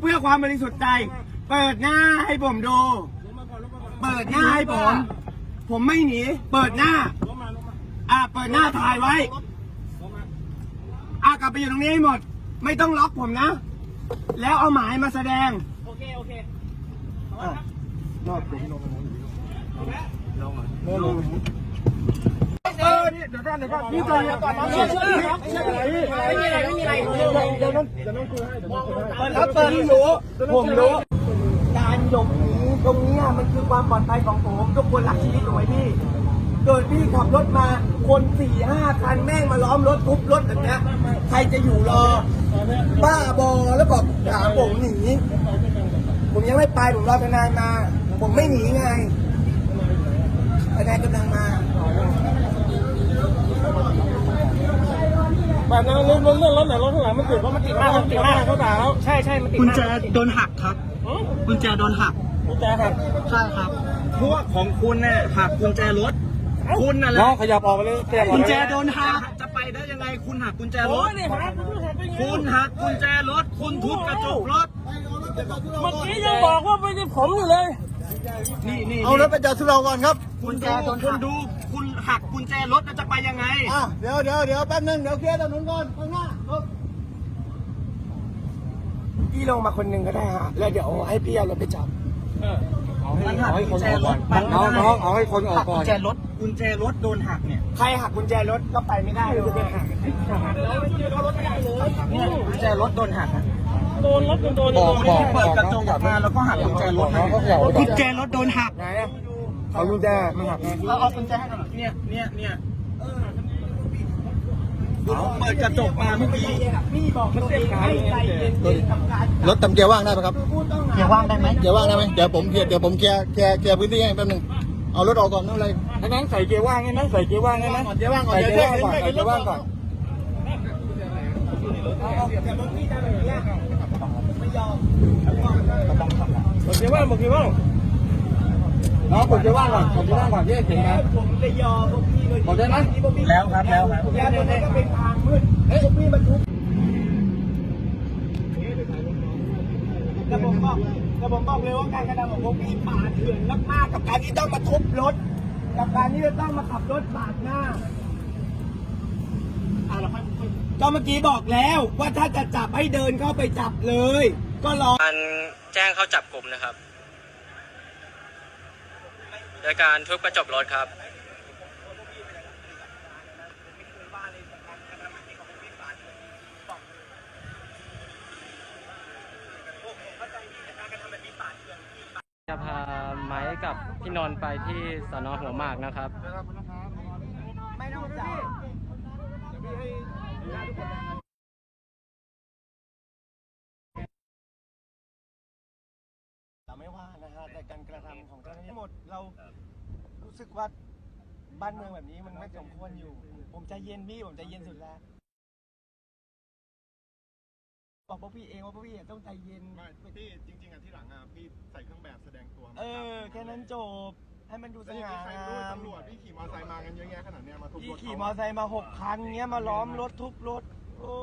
เพื่อความบริสุทธิ์ใจ เปิดหน้าให้ผมดู เปิดหน้าให้ผม ผมไม่หนี เปิดหน้า อะเปิดหน้าถ่ายไว้ อะกลับไปอยู่ตรงนี้ให้หมด ไม่ต้องล็อกผมนะ แล้วเอาหมายมาแสดง โอเค โอเคอะรอบผมลงลงลงลง เดี๋ยวก่อนเดี๋ยวก่อนนี่ก่อนเดี๋ยวก่อนนะเชื่อเชื่อครับเชื่ออะไรไม่มีอะไรไม่มีอะไรเดี๋ยวนั้นเดี๋ยวนั้นคุยให้เดี๋ยวนั้นคุยให้เปิดรับเปิดรู้ผมรู้การหลบหนีตรงนี้มันคือความปลอดภัยของผมทุกคนหลักชีวิตหน่วยพี่เกิดพี่ขับรถมาคนสี่ห้าคันแม่งมาล้อมรถทุบรถแบบนี้ใครจะอยู่รอ บ้าบอแล้วบอกถาผมหนีผมยังไม่ไปผมรอทนายมา ผมไม่หนีไงทนายกำลังมา แบบนั้นรถรถรถไหนรถข้างหลังมันติดเพราะมันติดมากมันติดมากเขาด่าแล้วใช่ใช่มันติดกุญมากแจโดนหักครับกุญแจโดนหักกุญแจครับใช่ครับพวกของคุณเนี่ยหักกุญแจรถ คุณน่ะแหน้ละงขยับออกมาเลยขยับออกกุญมาแจโดนหักจะไปได้ยังไงคุณหักกุญแจรโอ้ถนี่ครับคุณหักไปไงคุณหักกุญแจรถ คุณทุบกระจกรถ เมื่อกี้ยังบอกว่าไม่ใช่ผมอยู่เลย นี่นี่เอารถไปจอดที่เราก่อนครับ กุญแจโดนคุณดู หักกุญแจรถแล้วจะไปยังไง อะเดี๋ยวเดี๋ยวเดี๋ยวแป๊บนึงเดี๋ยวเคลียร์ถนนก่อนข้างหน้าครับพี่ลงมาคนหนึ่งก็ได้ฮะแล้วเดี๋ยวให้พี่เอารถไปจับมันหักกุญแจรถน้องน้องเอาให้คนออกหักก่กุอนญแจรถกุญแจรถโดนหักเนี่ยใครหักกุญแจรถก็ไปไม่ได้เลยเนี่ยกุญแจรถโดนหักอะโดนรถโดนบอกบอกเปิดกระจกออกมาแล้วก็หักกุญแจรถน้องเขาขยับออกก่กุอนญแจรถโดนหักไหนอะ เอากุญแจมาหักไงเอาเอากุญแจให้หน่อยเนี่ยเนี่ยเนี่ยเอาเปิดกระจกมาเมื่อกี้พี่บอกตัวเองให้ใจเย็นๆทำการรถทำเกียร์ว่างได้ไหมครับพูดต้องเกียร์ว่างได้ไหมเกียร์ว่างได้ไหมเดี๋ยวผมเคลียร์เดี๋ยวผมเคลียร์เคลียร์เคลียร์พื้นที่ให้แป๊บนึงเอารถออกก่อนนั่นเลยนั่งใส่เกียร์ว่างไงนั่งใส่เกียร์ว่างไงนะเกียร์ว่างก่อนใส่เดี๋ยวเกียร์เดี๋ยวว่างก่อนเดี๋ยวใส่เกียร์ว่างก่อนแต่บางทีทำแบบเนี้ยไม่ยอมบอกเกียร์ว่างบอกเกียร์ว่าง น้องกดเกียร์ว่างก่อนกดเกียร์ว่างก่อนที่จะเข็นนะผมจะยอมพวกพี่เลยบอกได้ไหมพวกพี่แล้วครับแล้วครับแล้วตรงนี้ก็เป็นทางมืดพวกพี่มาทุบแล้วผมบอกแล้วผมบอกเลยว่าการกระทำของพวกพี่ป่าเถื่อนมากๆกับการที่ต้องมาทุบรถ กับการที่จะต้องมาขับรถปาดหน้าก็เมื่อกี้บอกแล้วว่าถ้าจะจับให้เดินเข้าไปจับเลย ก็รอการแจ้งเข้าจับกลุ่มนะครับ โดยการทุบกระจกรถครับ จะพาไม้กับพี่นนท์ไปที่สนหัวหมากนะครับ ไม่ต้องจับเไม่ว่านะฮะแต่การกระทำของเจ้าหน้าที่ทั้งหมดเรารู้สึกว่าบ้านเมืองแบบนี้มันไม่สมควรอยู่ ผมใจเย็นพี่ผมใจเย็นสุดแล้วบอกพวกพี่เองว่าพวกพี่ต้องใจเย็น ไม่พี่จริง ๆอะที่หลังอะพี่ใส่เครื่องแบบแสดงตัวเออ แค่นั้นจบ ให้มันดูสแล้วอย่างง่านี้ใครรู้งามตำรวจพี่ขี่มอเตอร์ไซค์มากันเยอะแยะขนาดเนี้ยมาทุบพี่รถขี่เขามอเตอร์ไซค์มาหกคันเงี้ยมาล้อมรถทุบรถโอ้